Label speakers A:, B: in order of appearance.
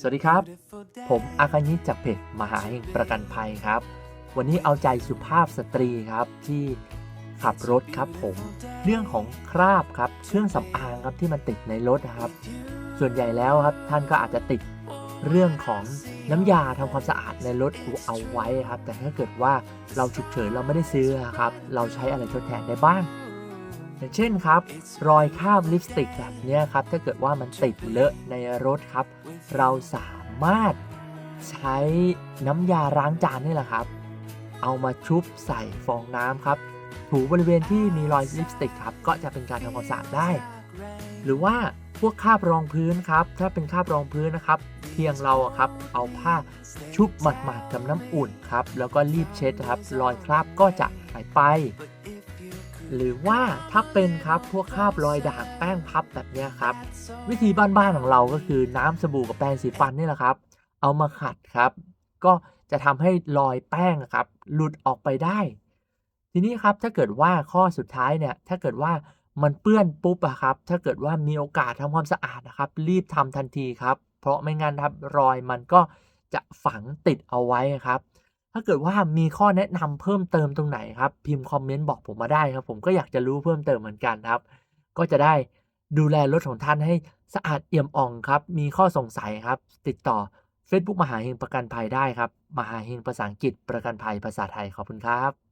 A: สวัสดีครับ ผมอาคานิจากเพจมหาเฮงประกันภัยครับ วันนี้เอาใจสุภาพสตรีครับที่ขับรถครับผม เรื่องของคราบครับเครื่องสำอางครับที่มันติดในรถนะครับ ส่วนใหญ่แล้วครับท่านก็อาจจะติดเรื่องของน้ำยาทำความสะอาดในรถเอาไว้ครับ แต่ถ้าเกิดว่าเราฉุกเฉินเราไม่ได้ซื้อครับ เราใช้อะไรทดแทนได้บ้าง อย่างเช่นครับ รอยคราบลิปสติกแบบนี้ครับ ถ้าเกิดว่ามันติดเลอะในรถครับ เราสามารถใช้น้ำยาล้างจานนี่แหละครับ เอามาชุบใส่ฟองน้ำครับถูบริเวณที่มีรอยลิปสติกครับ ก็จะเป็นการทำความสะอาดได้ หรือว่าพวกคราบรองพื้นครับ ถ้าเป็นคราบรองพื้นนะครับ เพียงเราครับเอาผ้าชุบหมาดๆกับน้ำอุ่นครับ แล้วก็รีบเช็ดครับ รอยคราบก็จะหายไป หรือว่าถ้าเป็นครับพวกคราบรอยด่างแป้งพับแบบนี้ครับ วิธีบ้านๆของเราก็คือน้ำสบู่กับแปรงสีฟันนี่แหละครับ เอามาขัดครับ ก็จะทำให้รอยแป้งครับ หลุดออกไปได้ ทีนี้ครับถ้าเกิดว่าข้อสุดท้ายเนี่ยถ้าเกิดว่ามันเปื้อนปุ๊บอะครับ ถ้าเกิดว่ามีโอกาสทำความสะอาดนะครับ รีบทำทันทีครับ เพราะไม่งั้นครับรอยมันก็จะฝังติดเอาไว้ครับ ถ้าเกิดว่ามีข้อแนะนำเพิ่มเติมตรงไหนครับ พิมพ์คอมเมนต์บอกผมมาได้ครับ ผมก็อยากจะรู้เพิ่มเติมเหมือนกันครับ ก็จะได้ดูแลรถของท่านให้สะอาดเอี่ยมอ่องครับ มีข้อสงสัยครับ ติดต่อ Facebook มหาเฮงประกันภัยได้ครับ มหาเฮงภาษาอังกฤษประกันภัยภาษาไทยขอบคุณครับ